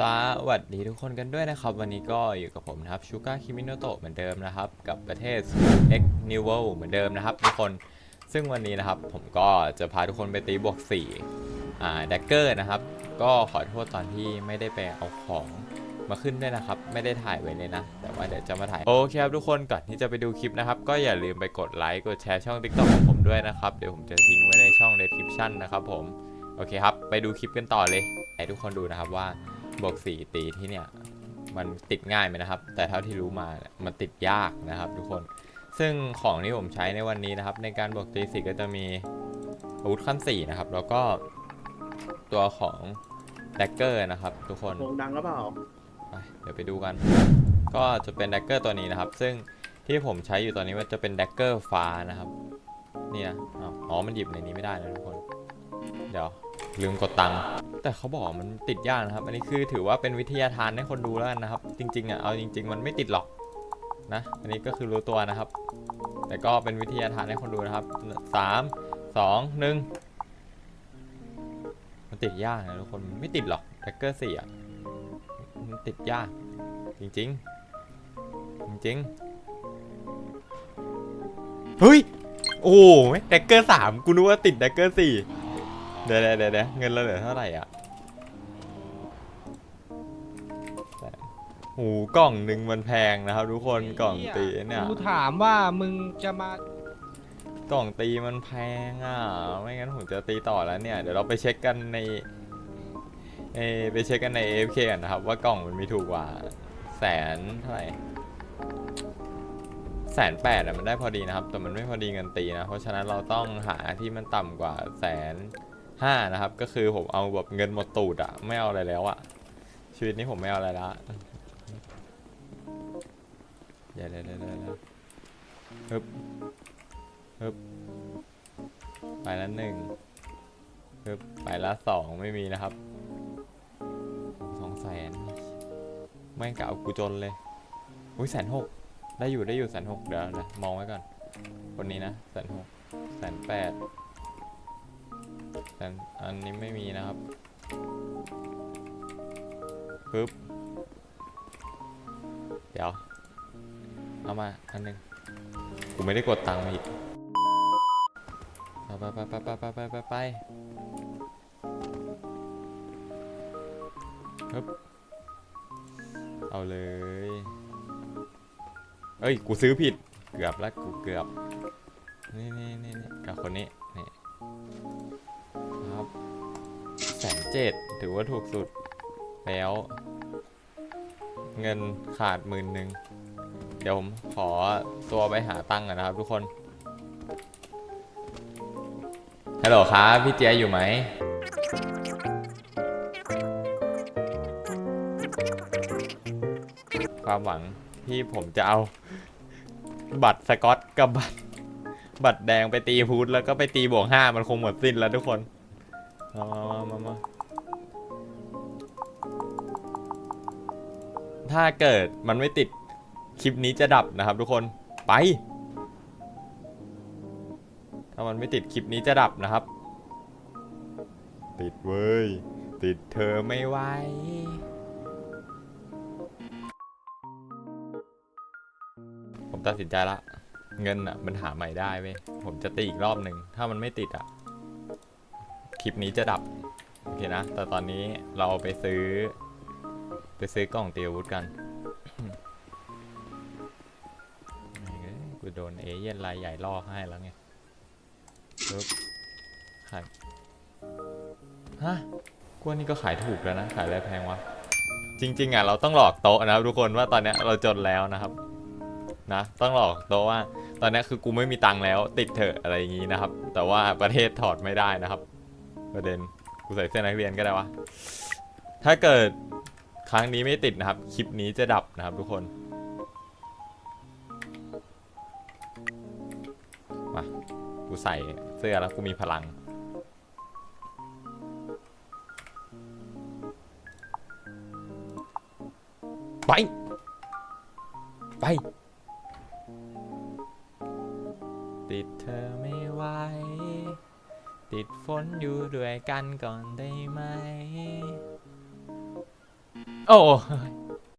สวัสดีทุกคนกันด้วยนะครับ วันนี้ก็อยู่กับผมนะครับชูการ์คิมิโนโตะเหมือนเดิมนะครับ กับประเทศ X New World เหมือนเดิมนะครับทุกคนซึ่งวันนี้นะครับผมก็จะพาทุกคนไปตีบวก4อ่าแดกเกอร์นะครับ ก็ขอโทษตอนที่ไม่ได้ไปเอาของมาขึ้นด้วยนะครับ ไม่ได้ถ่ายไว้เลยนะ แต่ว่าเดี๋ยวจะมาถ่าย โอเคครับทุกคนก่อนที่จะไปดูคลิปนะครับ ก็อย่าลืมไปกดไลค์กดแชร์ช่อง TikTok ของผมด้วยนะครับ เดี๋ยวผมจะทิ้งไว้ในช่อง description นะครับผมโอเคครับ ไปดูคลิปกันต่อเลยให้ทุกคนดูนะครับว่า บวกสี่ตีที่เนี่ย มันติดง่ายไหมนะครับ แต่เท่าที่รู้มาเนี่ยมันติดยากนะครับ ทุกคนซึ่งของที่ผมใช้ในวันนี้นะครับ ในการบวกตีสี่ก็จะมีอาวุธขั้นสี่นะครับ แล้วก็ตัวของแดกเกอร์นะครับ ทุกคนโด่งดังหรือเปล่าไปเดี๋ยวไปดูกัน ก็จะเป็นแดกเกอร์ตัวนี้นะครับ ซึ่งที่ผมใช้อยู่ตอนนี้มันจะเป็นแดกเกอร์ฟ้านะครับ เนี่ยอ้าวอ๋อมันหยิบในนี้ไม่ได้นะทุกคน เดี๋ยว ลืมกดตังค์แต่เขาบอกมันติดยากนะครับ อันนี้คือถือว่าเป็นวิทยาทานให้คนดูแล้วกันนะครับ จริงๆอะเอาจริง ๆ มันไม่ติดหรอกนะ อันนี้ก็คือรู้ตัวนะครับ แต่ก็เป็นวิทยาทานให้คนดูนะครับสามสองหนึ่งมันติดยากนะทุกคนไม่ติดหรอกแดกเกอร์สี่อะมันติดยากจริงๆ จริงๆเฮ้ยโอ้โหแดกเกอร์สามกูนึกว่าติดแดกเกอร์สี่ เดี๋ยวเดี๋ยวเดี๋ยวเดี๋ยวเงินเราเหลือเท่าไหร่อะแต่โอ้โหกล่องหนึ่งมันแพงนะครับทุกคนกล่องตีเนี่ย กูถามว่ามึงจะมากล่องตีมันแพงอะ ไม่งั้นผมจะตีต่อแล้วเนี่ย เดี๋ยวเราไปเช็คกันในเออไปเช็คกันใน AFK กันนะครับ ว่ากล่องมันมีถูกกว่าแสนเท่าไหร่แสนแปดอะมันได้พอดีนะครับ แต่มันไม่พอดีเงินตีนะ เพราะฉะนั้นเราต้องหาที่มันต่ำกว่าแสน ห้านะครับ ก็คือผมเอาแบบเงินหมดตูดอะไม่เอาอะไรแล้วอะชีวิตนี้ผมไม่เอาอะไรละเดี๋ยวเดี๋ยวเดี๋ยวเดี๋ยเลยวฮึบฮึบไปละหนึ่งฮึบไปละสองไม่มีนะครับสองแสนแม่งกะเอากูจนเลยอุ้ยแสนหกได้อยู่ได้อยู่แสนหกเดี๋ยวนะมองไว้ก่อนคนนี้นะแสนหกแสนแปด แสนอันนี้ไม่มีนะครับปึ๊บเดี๋ยว เอามา อันหนึงกูไม่ได้กดตังค์มาอีกไปไปไปไปไปไปไปไปฮึบเอาเลย เอ้ย กูซื้อผิด เกือบแล้วกูเกือบ นี่นี่นี่นี่กับคนนี้ นี่ ครับแสนเจ็ดถือว่าถูกสุดแล้ว เงินขาดหมื่นหนึ่งเดี๋ยวผมขอตัวไปหาตังค์ก่อนนะครับทุกคนฮัลโหลครับพี่เจียอยู่ไหมความหวังที่ผมจะเอา บัตรสกอตกับบัตร บัตรแดงไปตีพูดแล้วก็ไปตีบวกห้ามันคงหมดสิ้นแล้วทุกคน มามามาถ้าเกิดมันไม่ติดคลิปนี้จะดับนะครับทุกคนไป ถ้ามันไม่ติดคลิปนี้จะดับนะครับ ติดเว้ย ติดเธอไม่ไหวผมตัดสินใจละ เงินอะมันหาใหม่ได้เว้ยผมจะตีอีกรอบหนึ่งถ้ามันไม่ติดอะ ลิปนี้จะดับ โอเคนะ แต่ตอนนี้เราไปซื้อ ไปซื้อกล่องเตียมอาวุธกันกูโดนเอเย่นรายใหญ่ล่อให้แล้วไงปึ๊บขายฮะกว่านี่ก็ขายถูกแล้วนะ ขายอะไรแพงวะ จริง ๆอะเราต้องหลอกโต๊ะนะครับทุกคนว่าตอนนี้เราจนแล้วนะครับ นะ ต้องหลอกโต๊ะว่า ตอนนี้คือกูไม่มีตังค์แล้ว ติดเถอะอะไรอย่างงี้นะครับ แต่ว่าประเทศถอดไม่ได้นะครับ ประเด็นกูใส่เสื้อนักเรียนก็ได้วะ ถ้าเกิดครั้งนี้ไม่ติดนะครับ คลิปนี้จะดับนะครับทุกคน มา กูใส่เสื้อแล้วกูมีพลัง ไป ไป ติดเธอไม่ไหว ติดฝนอยู่ด้วยกันก่อนได้ไหม โอ้